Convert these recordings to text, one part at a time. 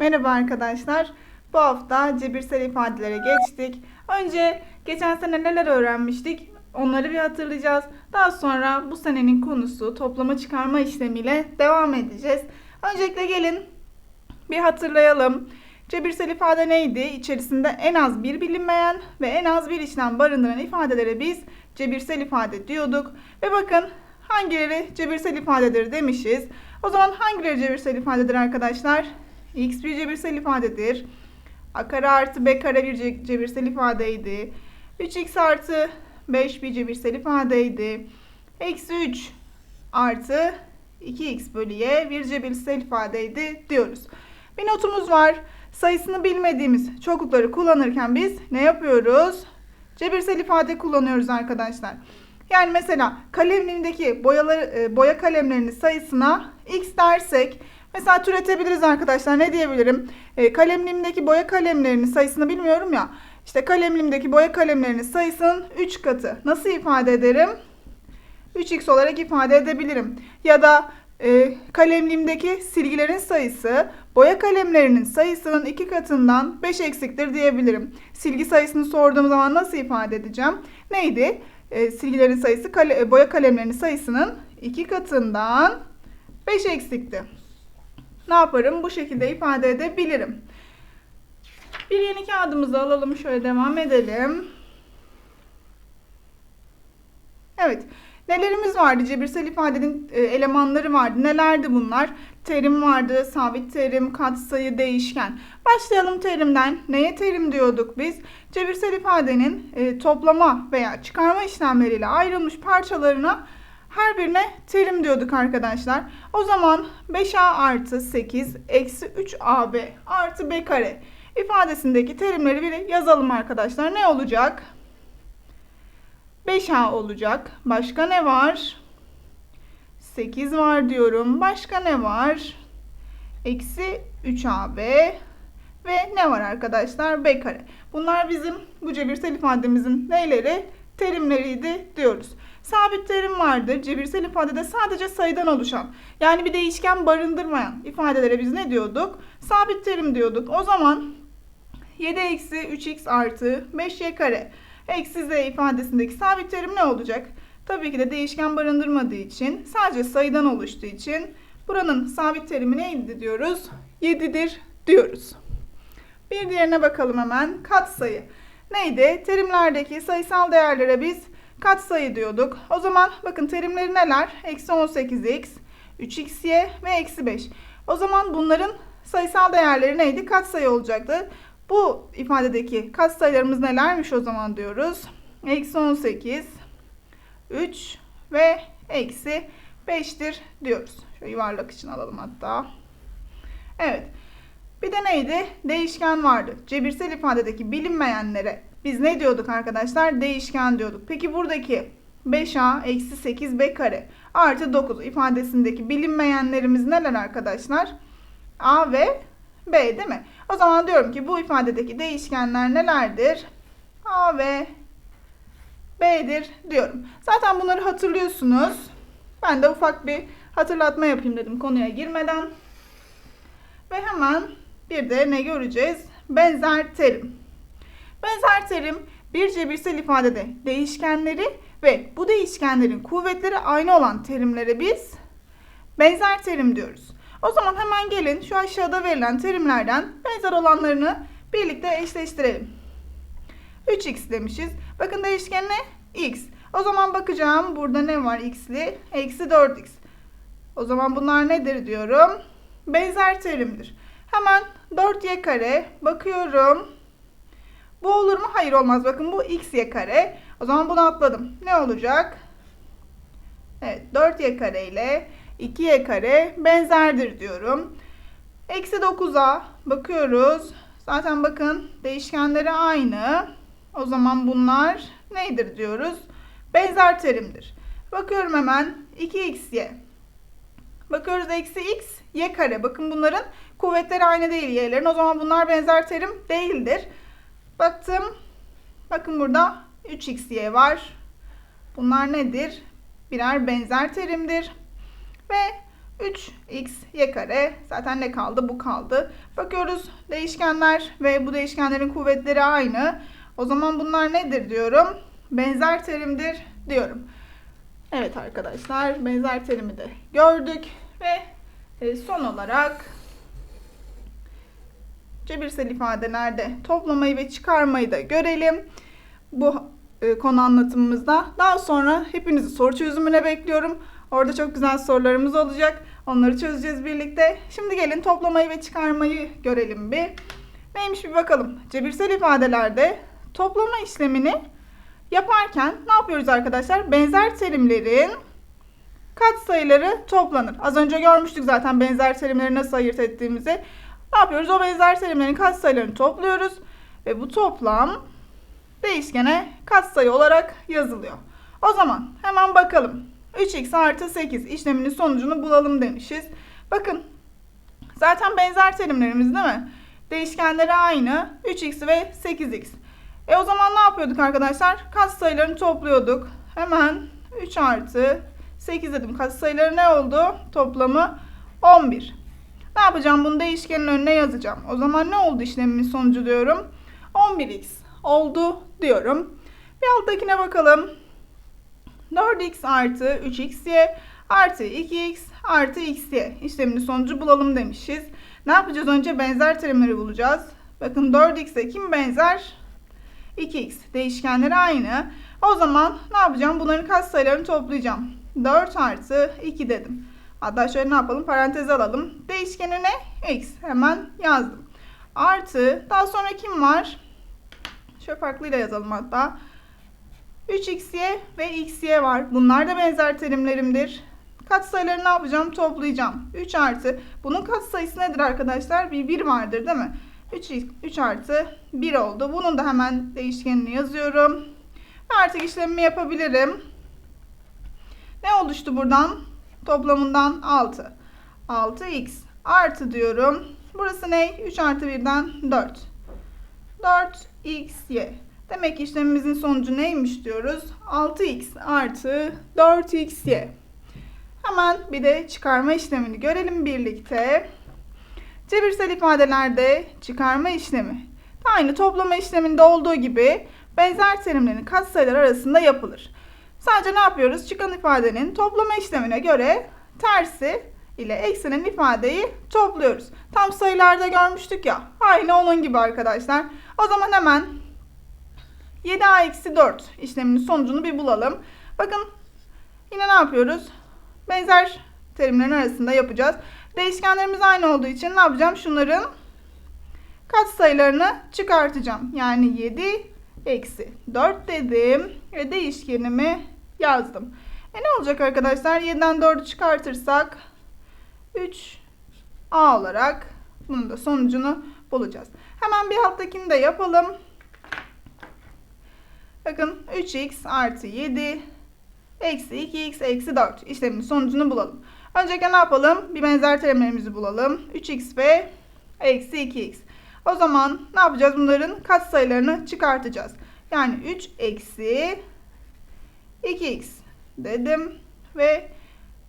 Merhaba arkadaşlar. Bu hafta cebirsel ifadelere geçtik. Önce geçen sene neler öğrenmiştik? Onları bir hatırlayacağız. Daha sonra bu senenin konusu toplama çıkarma işlemiyle devam edeceğiz. Öncelikle gelin bir hatırlayalım. Cebirsel ifade neydi? İçerisinde en az bir bilinmeyen ve en az bir işlem barındıran ifadelere biz cebirsel ifade diyorduk. Ve bakın hangileri cebirsel ifadedir demişiz. O zaman hangileri cebirsel ifadedir arkadaşlar? X bir cebirsel ifadedir. A kare artı B kare bir ce- cebirsel ifadeydi. 3x artı 5 bir cebirsel ifadeydi. Eksi 3 artı 2x bölü y bir cebirsel ifadeydi diyoruz. Bir notumuz var. Sayısını bilmediğimiz çoklukları kullanırken biz ne yapıyoruz? Cebirsel ifade kullanıyoruz arkadaşlar. Yani mesela kalemliğindeki boyaları, e, boya kalemlerinin sayısına x dersek mesela türetebiliriz arkadaşlar. Ne diyebilirim? E, kalemliğimdeki boya kalemlerinin sayısını bilmiyorum ya. İşte kalemliğimdeki boya kalemlerinin sayısının 3 katı. Nasıl ifade ederim? 3x olarak ifade edebilirim. Ya da e, kalemliğimdeki silgilerin sayısı boya kalemlerinin sayısının 2 katından 5 eksiktir diyebilirim. Silgi sayısını sorduğum zaman nasıl ifade edeceğim? Neydi? E, silgilerin sayısı kale, boya kalemlerinin sayısının 2 katından 5 eksikti. Ne yaparım? Bu şekilde ifade edebilirim. Bir yeni kağıdımızı alalım. Şöyle devam edelim. Evet. Nelerimiz vardı? Cebirsel ifadenin e, elemanları vardı. Nelerdi bunlar? Terim vardı, sabit terim, katsayı, değişken. Başlayalım terimden. Neye terim diyorduk biz? Cebirsel ifadenin e, toplama veya çıkarma işlemleriyle ayrılmış parçalarına her birine terim diyorduk arkadaşlar. O zaman 5a artı 8 eksi 3ab artı b kare ifadesindeki terimleri bir yazalım arkadaşlar. Ne olacak? 5A olacak. Başka ne var? 8 var diyorum. Başka ne var? Eksi 3AB ve ne var arkadaşlar? B kare. Bunlar bizim bu cebirsel ifademizin neyleri? Terimleriydi diyoruz. Sabit terim vardır. Cebirsel ifadede sadece sayıdan oluşan yani bir değişken barındırmayan ifadelere biz ne diyorduk? Sabit terim diyorduk. O zaman 7 eksi 3x artı 5y kare eksi z ifadesindeki sabit terim ne olacak? Tabii ki de değişken barındırmadığı için sadece sayıdan oluştuğu için buranın sabit terimi neydi diyoruz? 7'dir diyoruz. Bir diğerine bakalım hemen. Katsayı. Neydi? Terimlerdeki sayısal değerlere biz katsayı diyorduk. O zaman bakın terimleri neler? Eksi 18x, 3xy ve eksi 5. O zaman bunların sayısal değerleri neydi? Katsayı olacaktı. Bu ifadedeki katsayılarımız nelermiş o zaman diyoruz. Eksi 18, 3 ve eksi 5'tir diyoruz. Şöyle yuvarlak için alalım hatta. Evet. Bir de neydi? Değişken vardı. Cebirsel ifadedeki bilinmeyenlere biz ne diyorduk arkadaşlar? Değişken diyorduk. Peki buradaki 5a eksi 8b kare artı 9 ifadesindeki bilinmeyenlerimiz neler arkadaşlar? a ve b değil mi? O zaman diyorum ki bu ifadedeki değişkenler nelerdir? A ve B'dir diyorum. Zaten bunları hatırlıyorsunuz. Ben de ufak bir hatırlatma yapayım dedim konuya girmeden. Ve hemen bir de ne göreceğiz? Benzer terim. Benzer terim bir cebirsel ifadede değişkenleri ve bu değişkenlerin kuvvetleri aynı olan terimlere biz benzer terim diyoruz. O zaman hemen gelin şu aşağıda verilen terimlerden benzer olanlarını birlikte eşleştirelim. 3x demişiz. Bakın değişken ne? x. O zaman bakacağım burada ne var x'li? Eksi 4x. O zaman bunlar nedir diyorum? Benzer terimdir. Hemen 4y kare bakıyorum. Bu olur mu? Hayır olmaz. Bakın bu xy kare. O zaman bunu atladım. Ne olacak? Evet 4y kare ile 2y kare benzerdir diyorum. Eksi 9'a bakıyoruz. Zaten bakın değişkenleri aynı. O zaman bunlar nedir diyoruz? Benzer terimdir. Bakıyorum hemen 2xy. Bakıyoruz eksi x y kare. Bakın bunların kuvvetleri aynı değil y'lerin. O zaman bunlar benzer terim değildir. Baktım. Bakın burada 3xy var. Bunlar nedir? Birer benzer terimdir. Ve 3x y kare. Zaten ne kaldı? Bu kaldı. Bakıyoruz değişkenler ve bu değişkenlerin kuvvetleri aynı. O zaman bunlar nedir diyorum? Benzer terimdir diyorum. Evet arkadaşlar benzer terimi de gördük ve e, son olarak cebirsel ifadelerde toplamayı ve çıkarmayı da görelim. Bu e, konu anlatımımızda. Daha sonra hepinizi soru çözümüne bekliyorum. Orada çok güzel sorularımız olacak. Onları çözeceğiz birlikte. Şimdi gelin toplamayı ve çıkarmayı görelim bir. Neymiş bir bakalım. Cebirsel ifadelerde toplama işlemini yaparken ne yapıyoruz arkadaşlar? Benzer terimlerin katsayıları toplanır. Az önce görmüştük zaten benzer terimleri nasıl ayırt ettiğimizi. Ne yapıyoruz? O benzer terimlerin katsayılarını topluyoruz. Ve bu toplam değişkene katsayı olarak yazılıyor. O zaman hemen bakalım. 3x artı 8 işleminin sonucunu bulalım demişiz. Bakın zaten benzer terimlerimiz değil mi? Değişkenleri aynı. 3x ve 8x. E o zaman ne yapıyorduk arkadaşlar? Katsayılarını topluyorduk. Hemen 3 artı 8 dedim. Katsayıları ne oldu? Toplamı 11. Ne yapacağım? Bunu değişkenin önüne yazacağım. O zaman ne oldu işlemimin sonucu diyorum? 11x oldu diyorum. Bir alttakine bakalım. 4x artı 3xy artı 2x artı xy işleminin sonucu bulalım demişiz. Ne yapacağız? Önce benzer terimleri bulacağız. Bakın 4x'e kim benzer? 2x. Değişkenleri aynı. O zaman ne yapacağım? Bunların katsayılarını toplayacağım. 4 artı 2 dedim. Hatta şöyle ne yapalım? Parantez alalım. Değişkeni ne? x. Hemen yazdım. Artı daha sonra kim var? Şöyle farklıyla yazalım hatta. 3xy ve xy var. Bunlar da benzer terimlerimdir. Katsayıları ne yapacağım? Toplayacağım. 3 artı. Bunun katsayısı nedir arkadaşlar? Bir 1 vardır değil mi? 3, 3 artı 1 oldu. Bunun da hemen değişkenini yazıyorum. Artık işlemimi yapabilirim. Ne oluştu buradan? Toplamından 6. 6x artı diyorum. Burası ne? 3 artı 1'den 4. 4xy. Demek ki işlemimizin sonucu neymiş diyoruz? 6x artı 4xy. Hemen bir de çıkarma işlemini görelim birlikte. Cebirsel ifadelerde çıkarma işlemi aynı toplama işleminde olduğu gibi benzer terimlerin katsayılar arasında yapılır. Sadece ne yapıyoruz? Çıkan ifadenin toplama işlemine göre tersi ile eksenen ifadeyi topluyoruz. Tam sayılarda görmüştük ya. Aynı onun gibi arkadaşlar. O zaman hemen 7a-4 işleminin sonucunu bir bulalım. Bakın yine ne yapıyoruz? Benzer terimlerin arasında yapacağız. Değişkenlerimiz aynı olduğu için ne yapacağım? Şunların katsayılarını çıkartacağım. Yani 7 eksi 4 dedim ve değişkenimi yazdım. E ne olacak arkadaşlar? 7'den 4'ü çıkartırsak 3a olarak bunun da sonucunu bulacağız. Hemen bir alttakini de yapalım. Bakın 3x artı 7 eksi 2x eksi 4 işleminin sonucunu bulalım. Öncelikle ne yapalım? Bir benzer terimlerimizi bulalım. 3x ve eksi 2x. O zaman ne yapacağız? Bunların katsayılarını çıkartacağız. Yani 3 eksi 2x dedim ve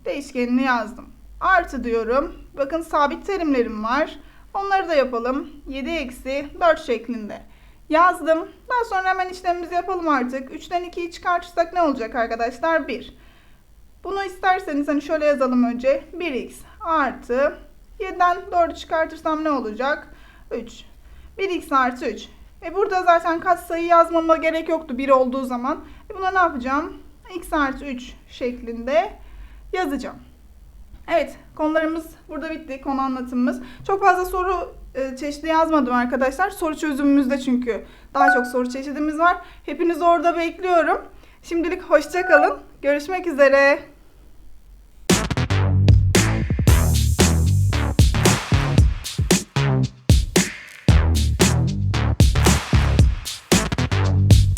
değişkenini yazdım. Artı diyorum. Bakın sabit terimlerim var. Onları da yapalım. 7 eksi 4 şeklinde yazdım. Daha sonra hemen işlemimizi yapalım artık. 3'ten 2'yi çıkartırsak ne olacak arkadaşlar? 1. Bunu isterseniz hani şöyle yazalım önce. 1x artı 7'den 4'ü çıkartırsam ne olacak? 3. 1x artı 3. E burada zaten katsayı yazmama gerek yoktu 1 olduğu zaman. E buna ne yapacağım? x artı 3 şeklinde yazacağım. Evet konularımız burada bitti. Konu anlatımımız. Çok fazla soru e, çeşidi yazmadım arkadaşlar. Soru çözümümüzde çünkü daha çok soru çeşidimiz var. Hepinizi orada bekliyorum. Şimdilik hoşça kalın. Görüşmek üzere.